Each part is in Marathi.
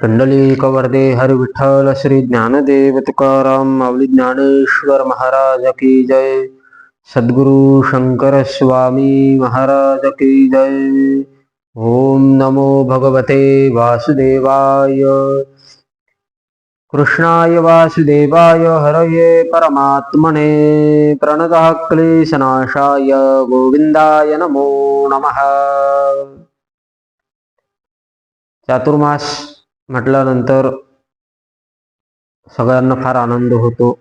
पुंडलिकवर्दे हरि विठ्ठल श्री ज्ञानदेव तुकाराम माऊली ज्ञानेश्वर महाराज की जय। सद्गुरु शंकर स्वामी महाराज की जय। ओम नमो भगवते वासुदेवाय। कृष्णाय वासुदेवाय हरये परमात्मने। प्रणतः क्लेशनाशाय गोविंदाय नमो नमः। चातुर्मास। म्हटल्यानंतर सगळ्यांना फार आनंद होतो.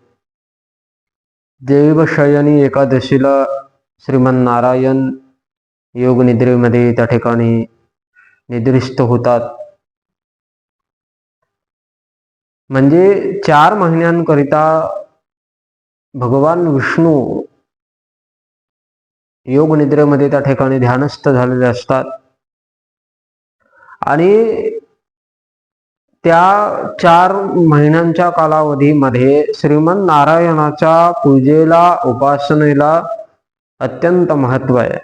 देवशयनी एकादशीला श्रीमन नारायण योग निद्रेमध्ये त्या ठिकाणी निद्रिस्त होतात. म्हणजे चार महिन्यांकरिता भगवान विष्णू योग निद्रेमध्ये त्या ठिकाणी ध्यानस्थ झालेले असतात. आणि त्या चार महिन्यांच्या कालावधीमध्ये श्रीमंत नारायणाच्या पूजेला उपासनेला अत्यंत महत्त्व आहे.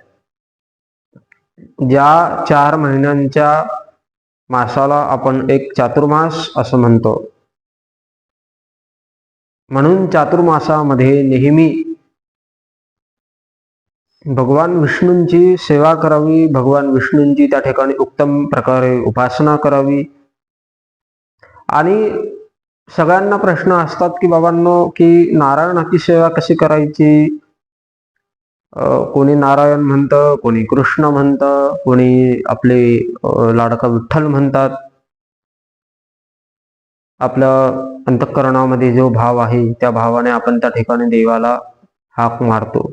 ज्या चार महिन्यांच्या मासाला आपण एक चातुर्मास असं म्हणतो. म्हणून चातुर्मासामध्ये नेहमी भगवान विष्णूंची सेवा करावी भगवान विष्णूंची त्या ठिकाणी उत्तम प्रकारे उपासना करावी आणि सगळ्यांना प्रश्न असतात की बाबांनो की नारायणाची सेवा कशी करायची? कोणी नारायण म्हणतं कोणी कृष्ण म्हणतं कोणी आपले लाडका विठ्ठल म्हणतात. आपल्या अंतःकरणामध्ये जो भाव आहे त्या भावाने आपण त्या ठिकाणी देवाला हाक मारतो.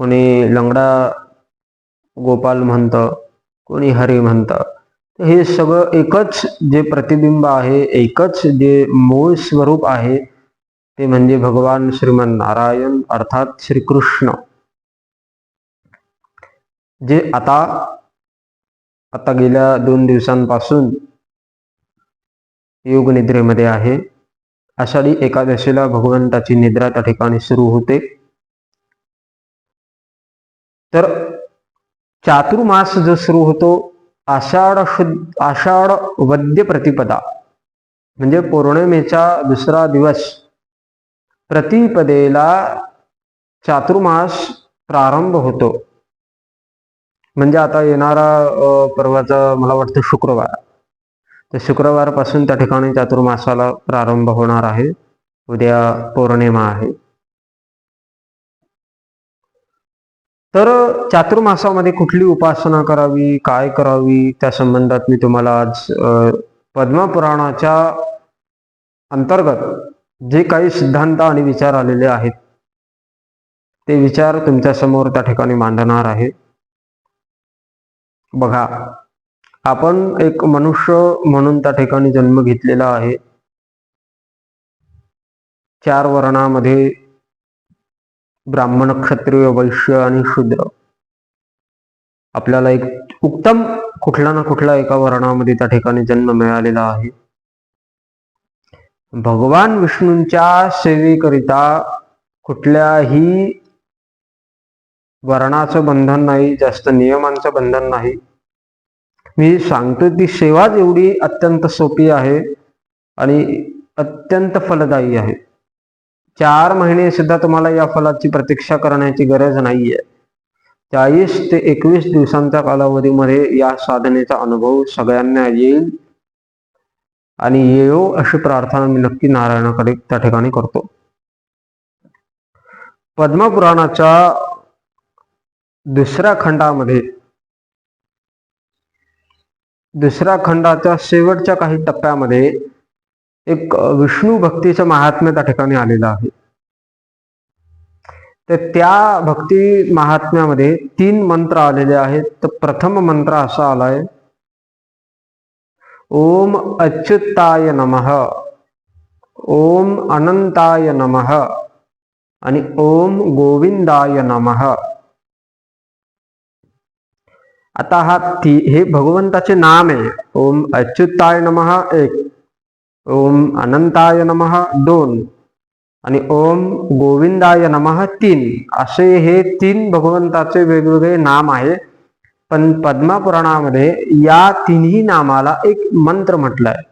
कोणी लंगडा गोपाल म्हणतं कोणी हरी म्हणतं. हे सगळं एकच जे प्रतिबिंब आहे एकच जे मूळ स्वरूप आहे ते म्हणजे भगवान श्रीमन नारायण अर्थात श्रीकृष्ण. जे आता आता गेल्या दोन दिवसांपासून योग निद्रेमध्ये आहे. आषाढी एकादशीला भगवंताची निद्रा त्या ठिकाणी सुरू होते. तर चातुर्मास जो सुरू होतो आषाढ शुद्ध आषाढ वद्य प्रतिपदा. म्हणजे पौर्णिमेचा दुसरा दिवस. प्रतिपदेला चातुर्मास प्रारंभ होतो. म्हणजे आता येणारा पर्वाचा मला वाटतं शुक्रवार. तर शुक्रवारपासून त्या ठिकाणी चातुर्मासाला प्रारंभ होणार आहे. उद्या पौर्णिमा आहे. तर चातुर्मासामध्ये कुठली उपासना करावी? काय करावी? त्या संबंधात मी तुम्हाला आज पद्मपुराणाच्या अंतर्गत जे काही सिद्धांत आणि विचार आलेले आहेत ते विचार तुमच्यासमोर त्या ठिकाणी मांडणार आहे. बघा आपण एक मनुष्य म्हणून त्या ठिकाणी जन्म घेतलेला आहे. चार वर्णामध्ये ब्राह्मण क्षत्रिय वैश्य आणि शूद्र. आपल्याला एक उत्तम कुठला ना कुठला एका वर्णामध्ये त्या ठिकाणी जन्म मिळालेला आहे. भगवान विष्णूंच्या सेवेकरिता कुठल्याही वर्णाचं बंधन नाही जास्त नियमांचं बंधन नाही. मी सांगतो ती सेवाच एवढी अत्यंत सोपी आहे आणि अत्यंत फलदायी आहे. चार महिने सुद्धा तुम्हाला या फलाची प्रतीक्षा करण्याची गरज नाहीये. चाळीस ते एकवीस दिवसांच्या कालावधीमध्ये या साधनेचा अनुभव सगळ्यांना येईल. आणि येऊ अशी प्रार्थना मी नक्की नारायणाकडे त्या ठिकाणी करतो. पद्मपुराणाच्या दुसऱ्या खंडामध्ये दुसऱ्या खंडाच्या शेवटच्या काही टप्प्यामध्ये एक विष्णू भक्तीचं महात्म्य त्या ठिकाणी आलेलं आहे. तर त्या भक्ती महात्म्यामध्ये तीन मंत्र आलेले आहेत. तर प्रथम मंत्र असा आलाय ओम अच्युताय नमः ओम अनंताय नमः आणि ओम गोविंदाय नमः. आता हा ती हे भगवंताचे नाम आहे. ओम अच्युताय नमः एक ओम अनंताय नमः दोन आणि ओम गोविंदाय नमः तीन. असे हे तीन भगवंताचे वेगवेगळे नाम आहे. पण पद्मापुराणामध्ये या तिन्ही नामाला एक मंत्र म्हटलाय.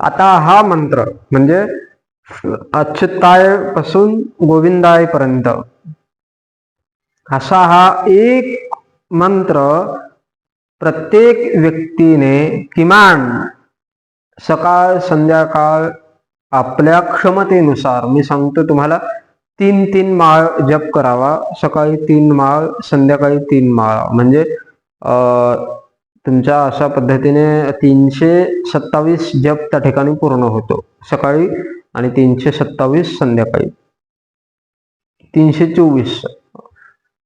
आता हा मंत्र म्हणजे अच्युतायपासून गोविंदाय पर्यंत असा हा एक मंत्र प्रत्येक व्यक्तीने किमान सकाळ संध्याकाळ आपल्या क्षमतेनुसार मी सांगतो तुम्हाला तीन तीन माळ जप करावा. सकाळी तीन माळ संध्याकाळी तीन माळ. म्हणजे अं, तुमच्या अशा पद्धतीने तीनशे सत्तावीस जप त्या ठिकाणी पूर्ण होतो. सकाळी आणि तीनशे सत्तावीस संध्याकाळी. तीनशे चोवीस.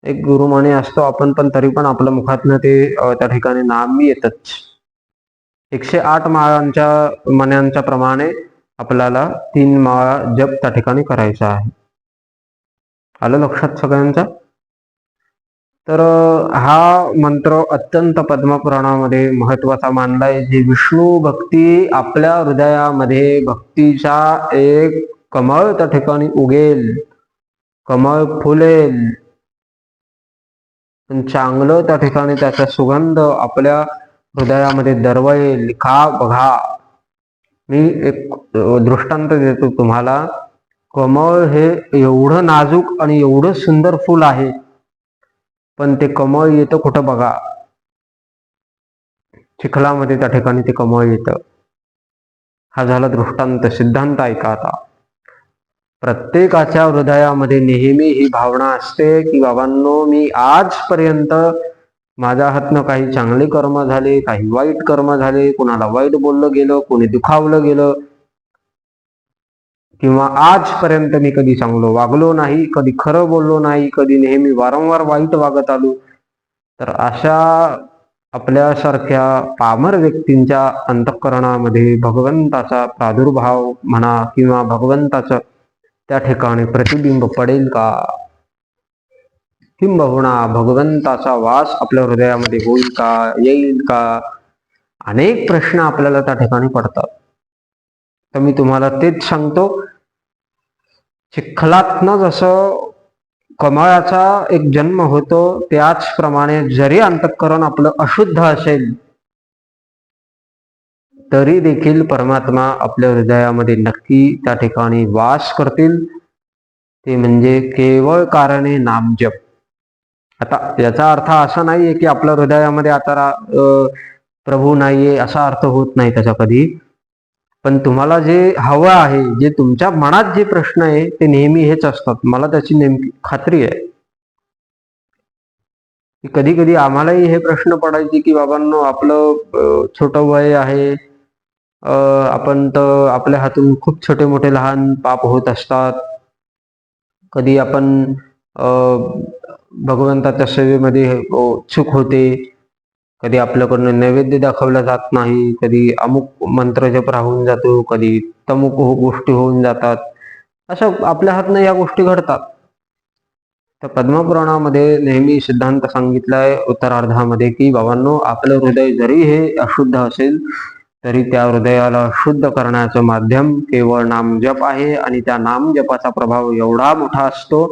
एक गुरुमाने असतो आपण पण तरी पण आपल्या मुखातनं ते त्या ठिकाणी नाम येतच एकशे आठ माळांच्या मण्यांच्या प्रमाणे आपल्याला तीन माळा जप त्या ठिकाणी करायचा आहे. आलं लक्षात सगळ्यांचा? तर हा मंत्र अत्यंत पद्मपुराणामध्ये महत्त्वाचा मानलाय जे विष्णू भक्ती आपल्या हृदयामध्ये भक्तीचा एक कमळ त्या ठिकाणी उगेल. कमळ फुलेल. पण चांगलं त्या ठिकाणी त्याचा सुगंध आपल्या हृदयामध्ये दरवळेल. का बघा. मी एक दृष्टांत देतो तुम्हाला. कमळ हे एवढं नाजूक आणि एवढं सुंदर फुल आहे. पण ते कमळ येतं कुठं बघा? चिखलामध्ये त्या ठिकाणी ते कमळ येतं. हा झाला दृष्टांत. सिद्धांत ऐका आता. प्रत्येकाच्या हृदयामध्ये नेहमी ही भावना असते की बाबांनो मी आजपर्यंत माझ्या हातनं काही चांगले कर्म झाले काही वाईट कर्म झाले कुणाला वाईट बोललं गेलं कोणी दुखावलं गेलं किंवा आजपर्यंत मी कधी चांगलो वागलो नाही कधी खरं बोललो नाही कधी नेहमी वारंवार वाईट वागत आलो तर अशा आपल्यासारख्या पामर व्यक्तींच्या अंतःकरणामध्ये भगवंताचा प्रादुर्भाव म्हणा किंवा भगवंताचं त्या ठिकाणी प्रतिबिंब पडेल का? किंबहुना भगवंताचा वास आपल्या हृदयामध्ये होईल का? येईल का? अनेक प्रश्न आपल्याला त्या ठिकाणी पडतात. तर मी तुम्हाला तेच सांगतो चिखलातनं जसं कमळाचा एक जन्म होतो त्याचप्रमाणे जरी अंतःकरण आपलं अशुद्ध असेल तरी देखील परमात्मा आपल्या हृदयामध्ये नक्की त्या ठिकाणी वास करतील. ते म्हणजे केवळ कारणे नामजप आता याचा अर्थ असा नाहीये की आपल्या हृदयामध्ये आता प्रभू नाहीये असा अर्थ होत नाही त्याचा कधी. पण तुम्हाला जे हवं आहे जे तुमच्या मनात जे प्रश्न आहे ते नेहमी हेच असतात. मला त्याची नेमकी खात्री आहे. कधी कधी आम्हालाही हे प्रश्न पडायचे की बाबांनो आपलं छोटं वय आहे. आपण तर आपल्या हातून खूप छोटे मोठे लहान पाप होत असतात. कधी आपण भगवंताच्या सेवेमध्ये हो, चूक होते. कधी आपल्याकडनं नैवेद्य दाखवला जात नाही. कधी अमुक मंत्र जप राहून जातो. कधी तमुक हो- गोष्टी होऊन जातात. अशा आपल्या हातनं या गोष्टी घडतात. तर पद्मपुराणामध्ये नेहमी सिद्धांत सांगितलाय उत्तरार्धामध्ये की बाबांनो आपलं हृदय जरी हे अशुद्ध असेल तरी त्या हृदयाला शुद्ध करण्याचं माध्यम केवळ नामजप आहे आणि त्या नामजपाचा प्रभाव एवढा मोठा असतो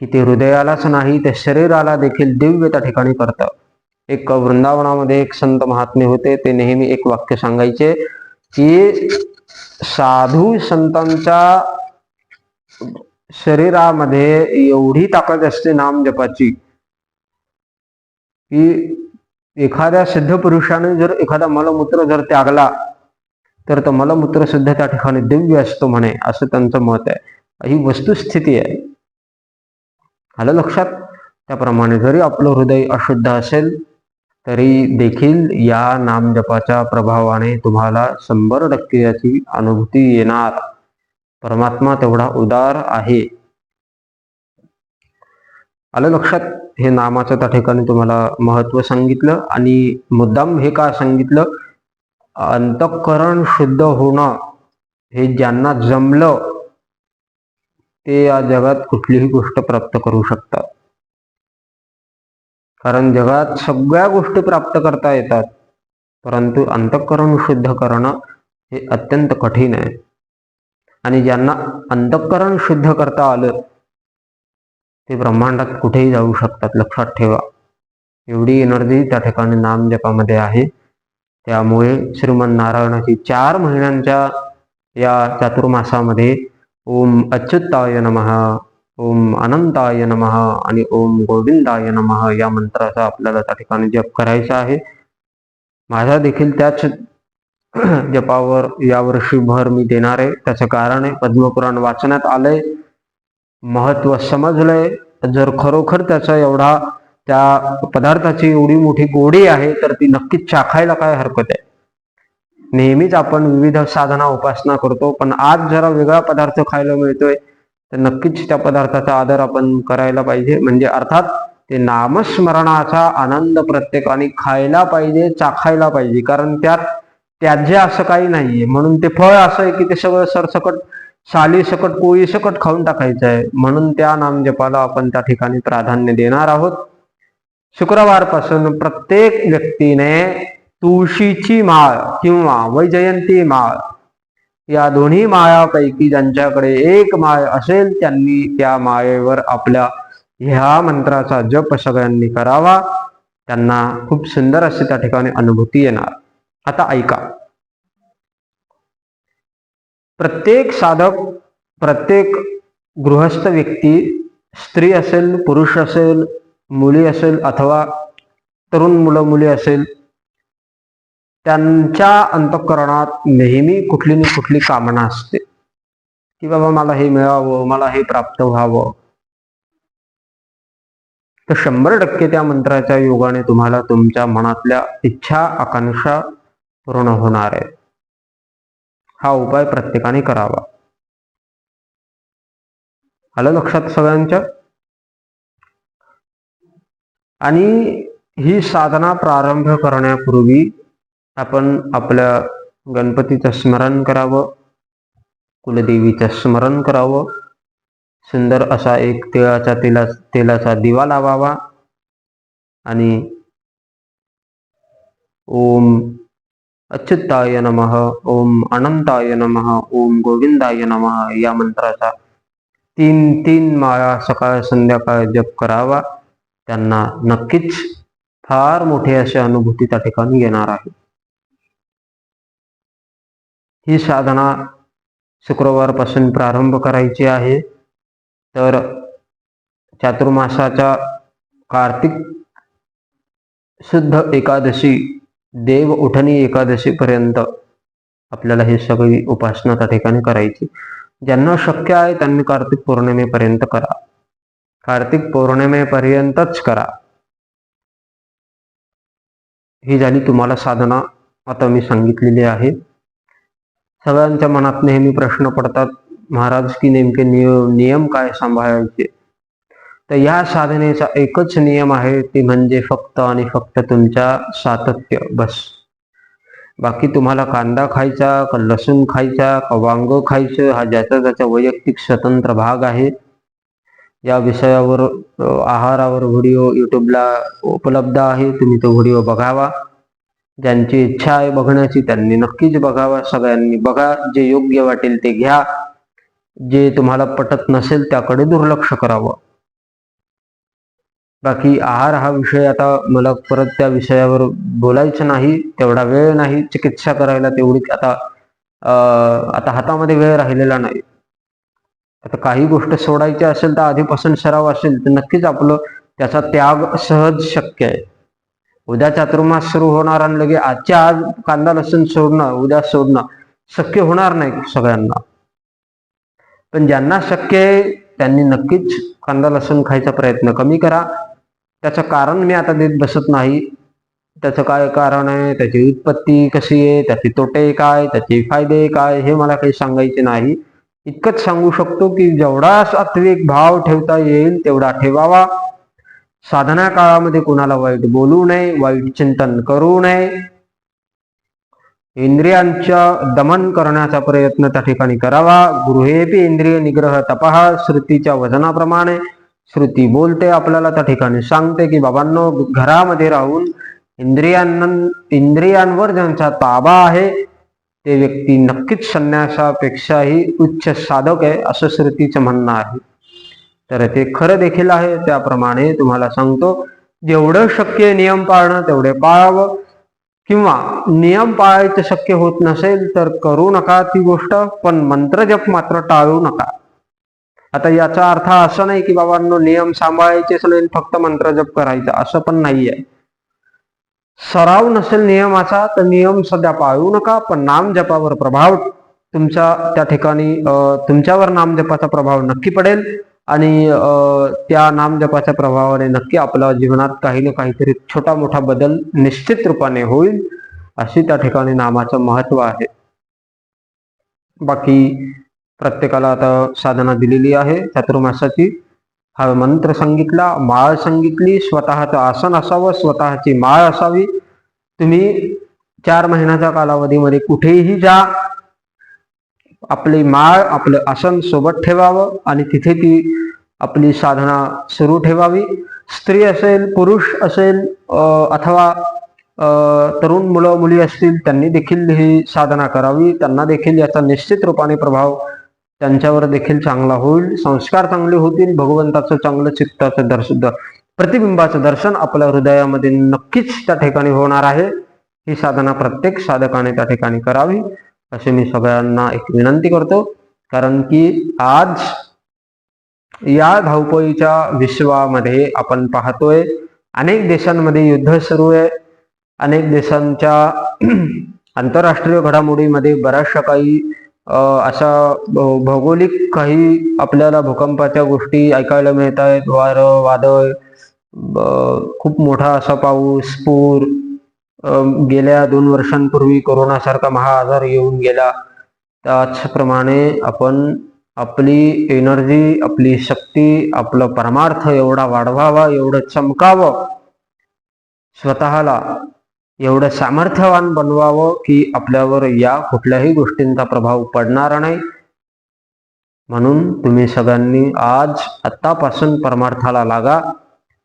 की ते हृदयालाच नाही ते शरीराला देखील दिव्य त्या ठिकाणी करतं. एक वृंदावनामध्ये एक संत महात्मे होते ते नेहमी एक वाक्य सांगायचे की साधू संतांच्या शरीरामध्ये एवढी ताकद असते नाम जपाची की एखाद्या सिद्ध पुरुषाने जर एखादा मलमूत्र जर त्यागला तर तो मलमूत्र सुद्धा त्या ठिकाणी दिव्य असतो म्हणे असं त्यांचं मत आहे. ही वस्तुस्थिती आहे. आलं लक्षात? त्याप्रमाणे जरी आपलं हृदय अशुद्ध असेल तरी देखील या नामजपाच्या प्रभावाने तुम्हाला शंभर टक्के याची अनुभूती येणार. परमात्मा तेवढा उदार आहे. आलं लक्षात? हे नामाचं त्या ठिकाणी तुम्हाला महत्त्व सांगितलं आणि मुद्दाम हे का सांगितलं? अंतःकरण शुद्ध होणं हे ज्यांना जमलं ते या जगात कुठलीही गोष्ट प्राप्त करू शकतात. कारण जगात सगळ्या गोष्टी प्राप्त करता येतात परंतु अंतःकरण शुद्ध करणं हे अत्यंत कठीण आहे. आणि ज्यांना अंतःकरण शुद्ध करता आलं ते ब्रह्मांडात कुठेही जाऊ शकतात लक्षात ठेवा. एवढी एनर्जी त्या ठिकाणी नाम जपामध्ये आहे. त्यामुळे श्रीमन नारायणाची चार महिन्यांच्या या चातुर्मासामध्ये ओम अच्युताय नमः ओम अनंताय नम आणि ओम गोविंदाय नमः या मंत्राचा आपल्याला त्या ठिकाणी जप करायचा आहे. माझा देखील त्याच जपावर यावर्षी भर मी देणार आहे. त्याचं कारण आहे पद्मपुराण वाचण्यात आलंय. महत्त्व समजलंय. जर खरोखर त्याचा एवढा त्या पदार्थाची एवढी मोठी गोडी आहे तर ती नक्कीच चाखायला काय हरकत आहे? नेहमीच आपण विविध साधना उपासना करतो पण आज जरा वेगळा पदार्थ खायला मिळतोय तर नक्कीच त्या पदार्थाचा आदर आपण करायला पाहिजे. म्हणजे अर्थात ते नामस्मरणाचा आनंद प्रत्येकाने खायला पाहिजे चाखायला पाहिजे. कारण त्यात त्याज्य असं काही नाहीये. म्हणून ते फळ असं आहे की ते सगळं सरसकट साली सकट पोळी सकट खाऊन टाकायचं आहे. म्हणून त्या नामजपाला आपण त्या ठिकाणी प्राधान्य देणार आहोत. शुक्रवारपासून प्रत्येक व्यक्तीने तुळशीची माळ किंवा वैजयंती माळ या दोन्ही माळापैकी ज्यांच्याकडे एक माळ असेल त्यांनी त्या माळेवर आपल्या ह्या मंत्राचा जप सगळ्यांनी करावा. त्यांना खूप सुंदर अशी त्या ठिकाणी अनुभूती येणार. आता ऐका. प्रत्येक साधक प्रत्येक गृहस्थ व्यक्ती स्त्री असेल पुरुष असेल मुली असेल अथवा तरुण मुलं मुली असेल त्यांच्या अंतःकरणात नेहमी कुठली ना कुठली कामना असते. की बाबा मला हे मिळावं मला हे प्राप्त व्हावं. तर शंभर टक्के त्या मंत्राच्या योगाने तुम्हाला तुमच्या मनातल्या इच्छा आकांक्षा पूर्ण होणार आहे हा उपाय प्रत्येकाने करावा. आलं लक्षात सगळ्यांच्या आणि ही साधना प्रारंभ करण्यापूर्वी आपण आपल्या गणपतीचं स्मरण करावं कुलदेवीचं स्मरण करावं. सुंदर असा एक तिळाचा तेला तेलाचा दिवा लावावा. आणि ओम अच्युताय नमः ओम अनंताय नमः ओम गोविंदाय नमः या मंत्राचा तीन तीन माळा सकाळ संध्याकाळ जप करावा. त्यांना नक्कीच फार मोठे अशी अनुभूती त्या ठिकाणी येणार आहे. ही साधना शुक्रवारपासून प्रारंभ करायची आहे. तर चातुर्मासाच्या कार्तिक शुद्ध एकादशी देव उठणी एकादशीपर्यंत आपल्याला ही सगळी उपासना त्या ठिकाणी करायची. ज्यांना शक्य आहे त्यांनी कार्तिक पौर्णिमेपर्यंत करा. कार्तिक पौर्णिमेपर्यंतच करा. ही झाली तुम्हाला साधना. आता मी सांगितलेली आहे. सगळ्यांच्या मनात नेहमी प्रश्न पडतात महाराज की नेमके नियम नियम काय सांभाळायचे? तर या साधनेचा एकच नियम आहे ते म्हणजे फक्त आणि फक्त तुमच्या सातत्य बस. बाकी तुम्हाला कांदा खायचा का लसूण खायचा का वांग खायचं हा ज्याचा त्याचा वैयक्तिक स्वतंत्र भाग आहे. या विषयावर आहारावर व्हिडिओ युट्यूबला उपलब्ध आहे तुम्ही तो व्हिडिओ बघावा. ज्यांची इच्छा आहे बघण्याची त्यांनी नक्कीच बघावा. सगळ्यांनी बघा जे योग्य वाटेल ते घ्या. जे तुम्हाला पटत नसेल त्याकडे दुर्लक्ष करावं. बाकी आहार हा विषय आता मला परत त्या विषयावर बोलायचं नाही तेवढा वेळ नाही चिकित्सा करायला तेवढी आता आता हातामध्ये वेळ राहिलेला नाही. आता काही गोष्ट सोडायची असेल तर आधीपासून सराव असेल तर नक्कीच आपलं त्याचा त्याग सहज शक्य आहे. उद्या चातुर्मास सुरू होणार आणि लगे आजच्या आज कांदा लसूण सोडणं उद्या सोडणं शक्य होणार नाही सगळ्यांना. पण ज्यांना शक्य आहे त्यांनी नक्कीच कांदा लसूण खायचा प्रयत्न कमी करा. त्याचं कारण मी आता देत बसत नाही. त्याचं काय कारण आहे? त्याची उत्पत्ती कशी आहे? त्याचे तोटे काय? त्याचे फायदे काय? हे मला काही सांगायचे नाही. इतकंच सांगू शकतो की जेवढा सात्विक भाव ठेवता येईल तेवढा ठेवावा. साधना काळामध्ये कुणाला वाईट बोलू नये वाईट चिंतन करू नये. इंद्रियांच्या दमन करण्याचा प्रयत्न त्या ठिकाणी करावा. गृहेपी इंद्रिय निग्रह तपाहा श्रुतीच्या वजनाप्रमाणे श्रुती बोलते आपल्याला त्या ठिकाणी सांगते की बाबांनो घरामध्ये राहून इंद्रियां इंद्रियांवर ज्यांचा ताबा आहे ते व्यक्ती नक्कीच संन्यासापेक्षाही उच्च साधक आहे असं श्रुतीचं म्हणणं आहे. तर ते खरं देखील आहे त्याप्रमाणे तुम्हाला सांगतो जेवढं शक्य नियम पाळणं तेवढे पाळावं. किंवा नियम पाळायचं शक्य होत नसेल तर करू नका ती गोष्ट पण मंत्रजप मात्र टाळू नका. आता याचा अर्थ असा नाही की बाबांनो नियम सांभाळायचेच नाही फक्त मंत्रजप करायचा असं पण नाहीये. सराव नसेल नियमाचा तर नियम सध्या पाळू नका पण नाम जपावर प्रभाव तुमच्या त्या ठिकाणी तुमच्यावर तुमच्यावर नामजपाचा प्रभाव नक्की पडेल. आणि अं, त्या नामजपाच्या प्रभावाने नक्की आपल्या जीवनात काही ना काहीतरी छोटा मोठा बदल निश्चित रूपाने होईल अशी त्या ठिकाणी नामाचं महत्त्व आहे. बाकी प्रत्येकाला आता साधना दिलेली आहे चातुर्मासाची. हा मंत्र सांगितला माळ सांगितली स्वतःचं आसन असावं स्वतःची माळ असावी. तुम्ही चार महिन्याच्या कालावधीमध्ये कुठेही जा आपली माळ आपलं आसन सोबत ठेवावं आणि तिथे ती आपली साधना सुरू ठेवावी. स्त्री असेल पुरुष असेल अं, अथवा अं, तरुण मुलं मुली असतील त्यांनी देखील ही साधना करावी. त्यांना देखील याचा निश्चित रूपाने प्रभाव त्यांच्यावर देखील चांगला होईल. संस्कार चांगले होतील. भगवंताचं चांगलं चित्ताचं दर्शन प्रतिबिंबाचं दर्शन आपल्या हृदयामध्ये नक्कीच त्या ठिकाणी होणार आहे. ही साधना प्रत्येक साधकाने त्या ठिकाणी करावी. असे मी सगळ्यांना एक विनंती करतो. कारण की आज या धावपळीच्या विश्वामध्ये आपण पाहतोय अनेक देशांमध्ये युद्ध सुरू आहे. अनेक देशांच्या आंतरराष्ट्रीय घडामोडीमध्ये बऱ्याचशा काही अशा भ- भौगोलिक काही आपल्याला भूकंपाच्या गोष्टी ऐकायला मिळत आहेत वारं वादळ खूप मोठा असा पाऊस पूर गेल्या दोन वर्षांपूर्वी कोरोनासारखा महाआजार येऊन गेला. त्याचप्रमाणे आपण आपली एनर्जी आपली शक्ती आपलं परमार्थ एवढा वाढवावा एवढं चमकावं स्वतःला एवढं सामर्थ्यवान बनवावं की आपल्यावर या कुठल्याही गोष्टींचा प्रभाव पडणार नाही. म्हणून तुम्ही सगळ्यांनी आज आत्तापासून परमार्थाला लागा.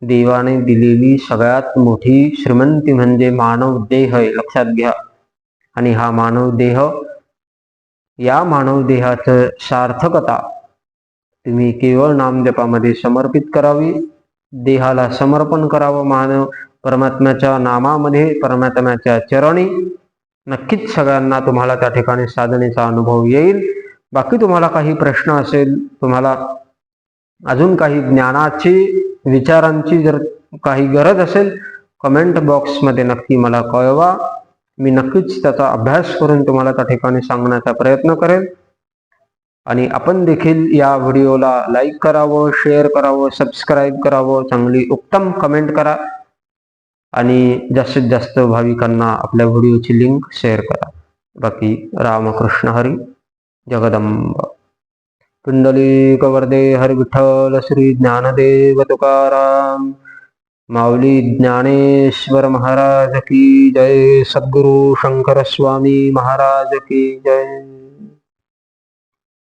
देवाने दिलेली सगळ्यात मोठी श्रीमंती म्हणजे मानव देह आहे. लक्षात घ्या. आणि हा मानव देह या मानव देहाचं सार्थकता तुम्ही केवळ नामजपामध्ये समर्पित करावी. देहाला समर्पण करावं मानव परमात्म्याच्या नामामध्ये परमात्म्याच्या चरणी. नक्कीच सगळ्यांना तुम्हाला त्या ठिकाणी साधनेचा अनुभव येईल. बाकी तुम्हाला काही प्रश्न असेल तुम्हाला अजून काही ज्ञानाची विचारांची जर काही गरज असेल कमेंट बॉक्समध्ये नक्की मला कळवा. मी नक्कीच त्याचा अभ्यास करून तुम्हाला त्या ठिकाणी सांगण्याचा प्रयत्न करेल आणि आपण देखील या व्हिडिओला लाईक करावं शेअर करावं सबस्क्राईब करावं चांगली उत्तम कमेंट करा. आणि जास्तीत जास्त भाविकांना आपल्या व्हिडिओची लिंक शेअर करा. बाकी रामकृष्ण हरी जगदंब. पुंडलिक वरदे हरी विठ्ठल श्री ज्ञानदेव तुकाराम माऊली ज्ञानेश्वर महाराज की जय। सद्गुरु शंकर स्वामी महाराज की जय।